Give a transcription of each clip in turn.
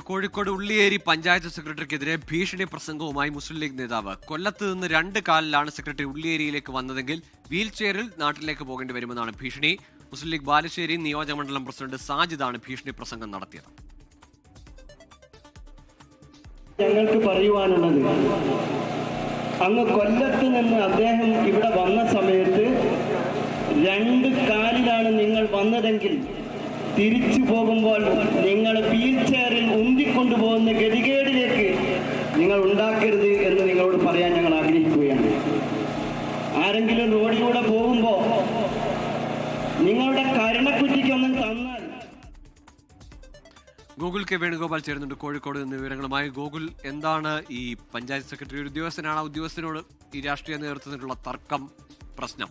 കോഴിക്കോട് ഉള്ളിയേരി പഞ്ചായത്ത് സെക്രട്ടറിക്കെതിരെ ഭീഷണി പ്രസംഗവുമായി മുസ്ലിം ലീഗ് നേതാവ്. കൊല്ലത്ത് നിന്ന് രണ്ട് കാലിലാണ് സെക്രട്ടറി ഉള്ളിയേരിയിലേക്ക് വന്നതെങ്കിൽ വീൽ ചെയറിൽ നാട്ടിലേക്ക് പോകേണ്ടി വരുമെന്നാണ് ഭീഷണി. മുസ്ലിം ലീഗ് ബാലുശ്ശേരി നിയോജകമണ്ഡലം പ്രസിഡന്റ് സാജിദാണ് ഭീഷണി പ്രസംഗം നടത്തിയത്. ഞങ്ങൾക്ക് പറയുവാനുള്ളത് അങ്ങ് കൊല്ലത്ത് നിന്ന് അദ്ദേഹം ഇവിടെ വന്ന സമയത്ത് രണ്ട് കാലിലാണ് നിങ്ങൾ വന്നതെങ്കിൽ തിരിച്ചു പോകുമ്പോൾ നിങ്ങൾ വീൽ ചെയറിൽ ഉന്തിക്കൊണ്ടുപോകുന്ന ഗതികേടിലേക്ക് നിങ്ങൾ ഉണ്ടാക്കരുത് എന്ന് നിങ്ങളോട് പറയാൻ ഞങ്ങൾ ആഗ്രഹിക്കുകയാണ്. ആരെങ്കിലും റോഡിലൂടെ പോകുമ്പോൾ നിങ്ങളുടെ കരുണക്കുറ്റിക്കൊന്നും തന്നാൽ ഗൂഗിൾ കെ വേണുഗോപാൽ ചേരുന്നുണ്ട് കോഴിക്കോട് നിന്ന് വിവരങ്ങളുമായി. ഗൂഗിൾ എന്താണ് ഈ പഞ്ചായത്ത് സെക്രട്ടറി ഉദ്യോഗസ്ഥനാണ്? ഉദ്യോഗസ്ഥനോട് ഈ രാഷ്ട്രീയ നേതൃത്വത്തിനുള്ള തർക്കം പ്രശ്നം.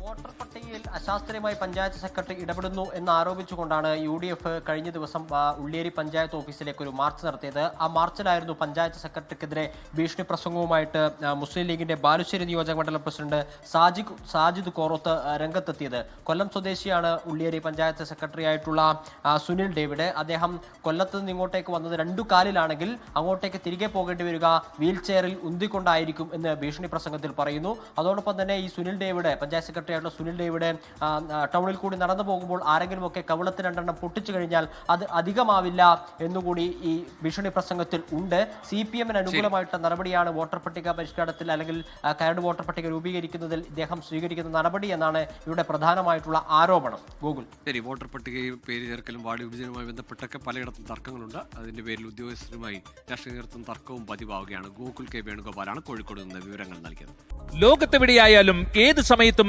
വോട്ടർ പട്ടികയിൽ അശാസ്ത്രീയമായി പഞ്ചായത്ത് സെക്രട്ടറി ഇടപെടുന്നു എന്ന് ആരോപിച്ചുകൊണ്ടാണ് യു ഡി എഫ് കഴിഞ്ഞ ദിവസം ഉള്ളിയേരി പഞ്ചായത്ത് ഓഫീസിലേക്ക് ഒരു മാർച്ച് നടത്തിയത്. ആ മാർച്ചിലായിരുന്നു പഞ്ചായത്ത് സെക്രട്ടറിക്കെതിരെ ഭീഷണി പ്രസംഗവുമായിട്ട് മുസ്ലിം ലീഗിന്റെ ബാലുശ്ശേരി നിയോജക മണ്ഡലം പ്രസിഡന്റ് സാജിദ് സാജിദ് കോറോത്ത് രംഗത്തെത്തിയത്. കൊല്ലം സ്വദേശിയാണ് ഉള്ളിയേരി പഞ്ചായത്ത് സെക്രട്ടറി ആയിട്ടുള്ള സുനിൽ ഡേവിഡ്. അദ്ദേഹം കൊല്ലത്ത് നിന്ന് ഇങ്ങോട്ടേക്ക് വന്നത് രണ്ടു കാലിലാണെങ്കിൽ അങ്ങോട്ടേക്ക് തിരികെ പോകേണ്ടി വരിക വീൽ ചെയറിൽ ഉന്തിക്കൊണ്ടായിരിക്കും എന്ന് ഭീഷണി പ്രസംഗത്തിൽ പറയുന്നു. അതോടൊപ്പം തന്നെ ഈ സുനിൽ ഡേവിഡ് പഞ്ചായത്ത് സെക്രട്ടറി ആയിട്ടുള്ള സുനിൽ ആ, ടൗണിൽ കൂടി നടന്നു പോകുമ്പോൾ ആരെങ്കിലുമൊക്കെ ഒക്കെ കവിളത്ത് രണ്ടെണ്ണം പൊട്ടിച്ചു കഴിഞ്ഞാൽ അത് അധികമാവില്ല എന്നുകൂടി ഈ ഭീഷണി പ്രസംഗത്തിൽ ഉണ്ട്. സി പി എമ്മിന് അനുകൂലമായിട്ടുള്ള നടപടിയാണ് വോട്ടർ പട്ടിക പരിഷ്കാരത്തിൽ അല്ലെങ്കിൽ കയർഡ് കരട് വോട്ടർ പട്ടിക രൂപീകരിക്കുന്നതിൽ ഇദ്ദേഹം സ്വീകരിക്കുന്ന നടപടി എന്നാണ് ഇവിടെ പ്രധാനമായിട്ടുള്ള ആരോപണം. ഗൂഗിൾ ശരി വോട്ടർ പട്ടികയും പേര് ചേർക്കലും വാർഡ് വിഭജനവുമായി ബന്ധപ്പെട്ടൊക്കെ പലയിടത്തും തർക്കങ്ങളുണ്ട്. അതിന്റെ പേരിൽ ഉദ്യോഗസ്ഥരുമായി രാഷ്ട്രീയ നേതൃത്വം തർക്കവും പതിവാവുകയാണ്. ഗോകുൽ കെ വേണുഗോപാലാണ് കോഴിക്കോട് നിന്ന് വിവരങ്ങൾ നൽകിയത്. ലോകത്തെവിടെയായാലും ഏത് സമയത്തും